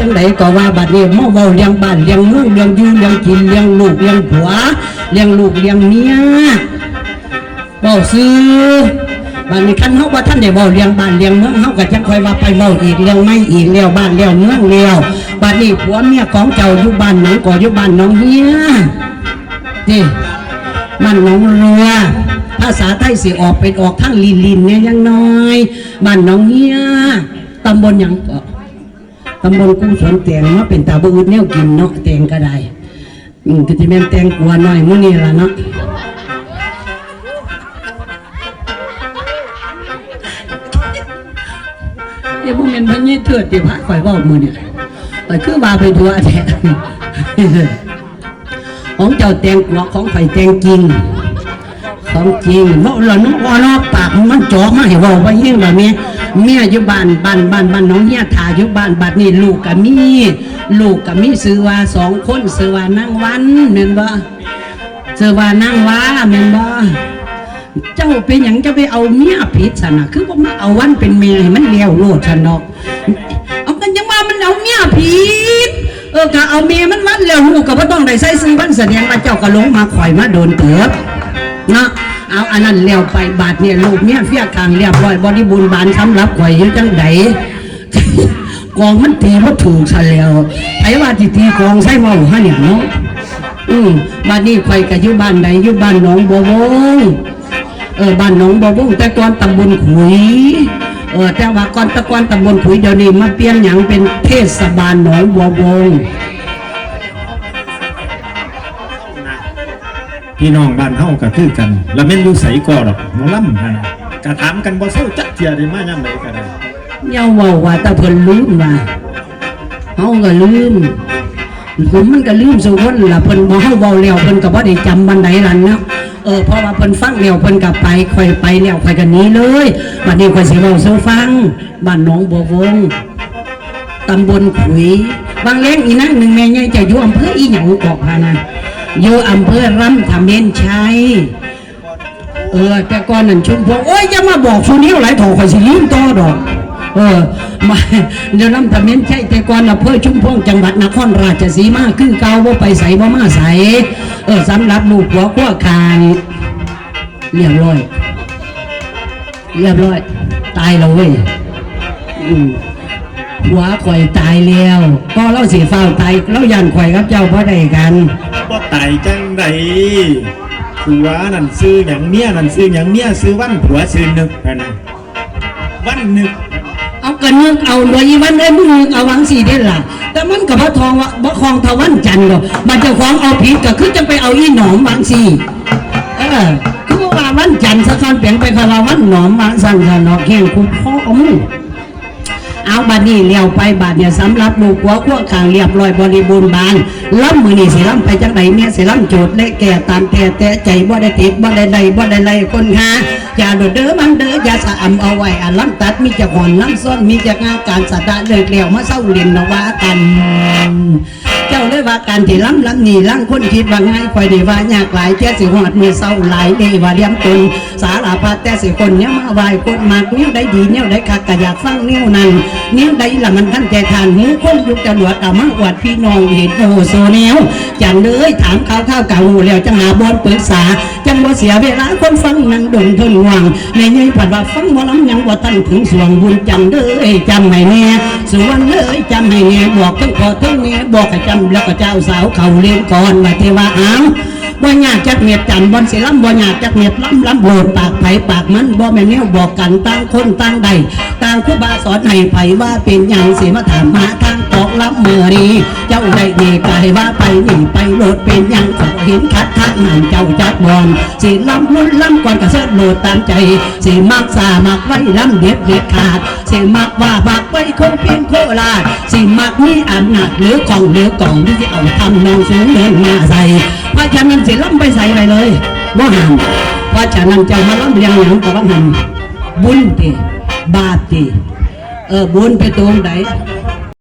จังไดก็ว่าบัดนี้มาเว้าเลี้ยงบ้านเลี้ยงเมืองเลี้ยงยู่เลี้ยงกินเลี้ยงลูกเลี้ยงผัวเลี้ยงลูกเลี้ยงเมียเว้าซื้อบัดนี้คันเฮาว่าท่านได้เว้าเลี้ยงบ้านเลี้ยงเมืองเฮาก็จังค่อยว่าไปเว้าอีกเรื่องไม่อีกแล้วบ้านแล้วเมืองแล้วบัดนี้ผัวเมียของเจ้าอยู่บ้านไหนก่ออยู่บ้านหนองเฮียนี่บ้านหนองเรือภาษาไทยสิออกเป็นออกทั้งลินลินเนี่ยยังน้อยบ้านหนองเฮียตำบลยังเกาะ ตำบลกุ้สวนแตงเนาะเป็นตาบืดแนวกินเนาะแตงก็ได้อืมก็จะแม่นแตงกลัวหน่อยมื้อนี้ล่ะเนาะเอ้บ่แม่นเพิ่ยี่เถิดที่พระข่อยเว้ามื้อนี้ข่อยคือว่าไปทั่วแท้ของเจ้าแตงกลัวของข่อยแตงกินของจริงเนาะล่ะเนาะว่าเนาะปากมันจ่อมาให้เว้าว่ยิ่งแบบนี้ เมียอยู่บ้านบ้านบ้านบ้านน้องเฮียถ่าอยู่บ้านบัดนี้ลูกก็มีลูกก็มีซื้อว่าสองคนซื้อว่านางวันแม่นบ่ซื้อว่านางว้าแม่นบ่เจ้าเป็นหยังจะไปเอาเมียผิดซะนะคือบ่มาเอาวันเป็นเมียให้มันเลี้ยวโลดซะเนาะเอากันยังว่ามันเอาเมียผิดเออก็เอาเมียมันวันแล้วลูกก็บ่ต้องได้ใส่ซื้อวันแสดงว่าเจ้าก็ลงมาข่อยมาโดนเติบเนาะ เอาอันนั้นเลี้ยวไปบาทเนี่ยลูกเนี่ยเฟียกลางเรียบร้อยบริบูรณ์บานสำรับข่อยอยู่จังไดกองมันตีว่าถูกซะแล้วไอ้ว่าที่ตีกองใส่เมาฮะเนี่ยเนาะอืมบ้านนี้ข่อยก็อยู่บ้านใดอยู่บ้านหนองบัววงเออบ้านหนองบัววงแต่ก่อนตำบลขุยเออแต่ว่าก่อนตะก่อนตำบลขุยเดี๋ยวนี้มาเปลี่ยนหยังเป็นเทศบาลหนองบัววง พี่น้องบ้านเฮาก็คือกันแล้วแม่นอยู่ไสก่อดอกหมอลำหั่นน่ะกะถามกันบ่เซาจักเที่ยได้มายามใดก็ได้เยาว่าว่าแตาเพิ่นลืมว่าเฮาก็ลืมผมมันก็ลืมสุคนล่ะเพิ่นบ่เฮาเว้าแล้วเพิ่นก็บ่ได้จำบันไดนั่นเนาะเออเพราะว่าเพิ่นฟังแล้วเพิ่นก็ไปค่อยไปแล้วค่อยก็หนีเลยบัดนี้ค่อยสิเว้าสู่ฟังบ้านหนองบัววงตำบลขุยบางแรงอีนักหนึ่งแม่ใหญ่จะอยู่อำเภออีหยังกอกพานะ อยู่อำเภอรำทำเมนชัยเออ แต่ก่อนนั่นชุมพวงโอ้ยอย่ามาบอกชูนิ้วหลายถอข่อยสิลืมต่อดอก เออ มาเดี๋ยวน้ำตะเมนใช่แต่ก่อนอำเภอชุมพวงจังหวัดนครราชสีมาคือเกาว่าไปใส่บ่มาใส่เออสำหรับลูกหัวขั้วคางเรียบร้อยเรียบร้อย ตายแล้วเว้ยหัวข่อยตายแล้ว ก็เล่าสีฟ้าวตายเล่ายันข่อยกับเจ้าเพราะใดกัน บ่ตายจังใดผัวนั่นซื้อหยังเมียนั่นซื้อหยังเมียซื้อวันผัวซื้อนึกหั่นน่ะวันนึกเอากันนึกเอาโดยอีวันได้มึงนึกเอาวังสีได้ล่ะ แต่มันกับพระทองว่าบ่คลองทวันจันทร์หรอกมันจะคลองเอาผิดก็คือจะไปเอาอีหนอมบางสีเออคือว่าวันจันทร์สะท้อนเปลี่ยนไปคำว่าวันหนอมบางสั่งสนอกแข่งคุณพ่อเอามึงเอาบัดนี้เลี้ยวไปบาดเนี่ยสำหรับลูกหัวขั้วขางเรียบร้อยบริบูรณ์บาน ล้ำมือนี่สิล้ำไปจังไหนเนี่ยสิล้ำโจทย์และแก่ตามแต่แต่ใจบ่ได้ติดบ่ได้ใดบ่ได้ไรคนหาอย่าโดดเด้อมันเด้ออย่าสะอำเอาไว้อันล้ำตัดมีจะหอนล้ำซ้อนมีจะงาการสะดะเลิกแล้วมาเศร้าเรียนนว่ากัน เจ้าเลยว่าการที่ล้ำล้ำนี่ล้ำคนคิดว่าง่ายคอยดีว่ายากหลายเจ้าสิหอดมือเศร้าหลายเดว่าเลี้ยงตนสารพัดแต่สิคนเนี้ยมาไหวคนมากเนี้ยได้ดีเนี้ยได้คักกะอยากฟังเนี้ยนั้นเนี้ยได้ละมันท่านใจทานหูคนยุคจรวดอามาอวดพี่น้องเห็นโอ้โซเนี้วจังเลยถามข้าวข้าวกะหูแล้วจังหาบนปรึกษา จังบ่เสียเวลาคนฟังนั่งดงทนหวังในยัยผัดว่าฟังบ่ล้ำยังว่าตั้งถึงสวงบุญจังเลยจำให้แน่สวนเลยจำให้แน่บอกทั้งพอทั้งแม่บอกให้จำแล้วก็เจ้าสาวเขาเลี้ยงก่อนมาเทว่าอ้าว บ่ยากจักเมียดจันบอนสิล้ำบ่ยากจักเมียดล้ำล้ำโหลดปากไผปากมันบ่แม่นแนวบอกกันต่างคนต่างใดต่างครูบาสอนให้ไผว่าเป็นหยังสิมาถามหาทางออกล้ำเมื่อนี้เจ้าได้ดีกายว่าไปนี่ไปโหลดเป็นหยังขอเห็นคัดทักนั่นเจ้าจักบอนสิล้ำลุ้นล้ำก่อนกระเซิดโหลดตามใจสิมักสามักไว้ล้ำเด็ดเด็ดขาดสิมักว่าบักไว้คงเพียงโคราชสิมักมีอำนาจหรือกองหรือกล่องที่เอาทำนองสูงเดินหน้าใส่เพราะฉะนั้นสิล้ำไปใส่ไปเลยว่าหันเพราะฉะนั้นเจ้ามาล้ำเรียงหยังกับว่าหันบุญติบาปติเออบุญไปตรงไหน